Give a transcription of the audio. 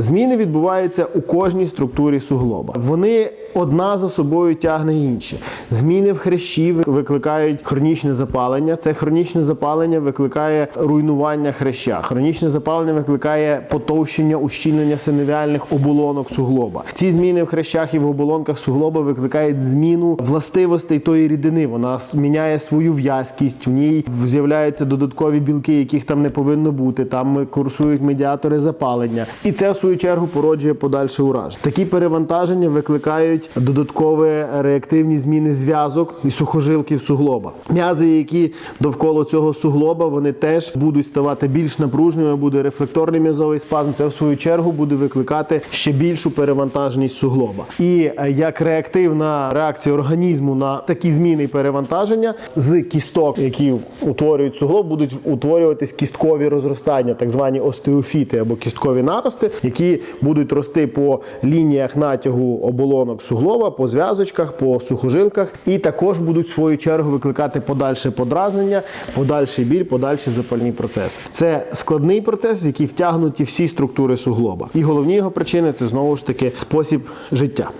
Зміни відбуваються у кожній структурі суглоба. Вони одна за собою тягне інші. Зміни в хрящі викликають хронічне запалення. Це хронічне запалення викликає руйнування хряща. Хронічне запалення викликає потовщення, ущільнення синовіальних оболонок суглоба. Ці зміни в хрящах і в оболонках суглоба викликають зміну властивостей тої рідини. Вона міняє свою в'язкість, в ній з'являються додаткові білки, яких там не повинно бути. Там курсують медіатори запалення, і це в свою чергу породжує подальше ураження. Такі перевантаження викликають додаткові реактивні зміни зв'язок і сухожилків суглоба. М'язи, які довкола цього суглоба, вони теж будуть ставати більш напруженими, буде рефлекторний м'язовий спазм. Це в свою чергу буде викликати ще більшу перевантаженість суглоба. І е, як реактивна реакція організму на такі зміни перевантаження з кісток, які утворюють суглоб, будуть утворюватись кісткові розростання, так звані остеофіти або кісткові нарости, які будуть рости по лініях натягу оболонок суглоба, по зв'язочках, по сухожилках, і також будуть в свою чергу викликати подальше подразнення, подальший біль, подальші запальні процеси. Це складний процес, який втягнуті всі структури суглоба. І головні його причини це знову ж таки спосіб життя.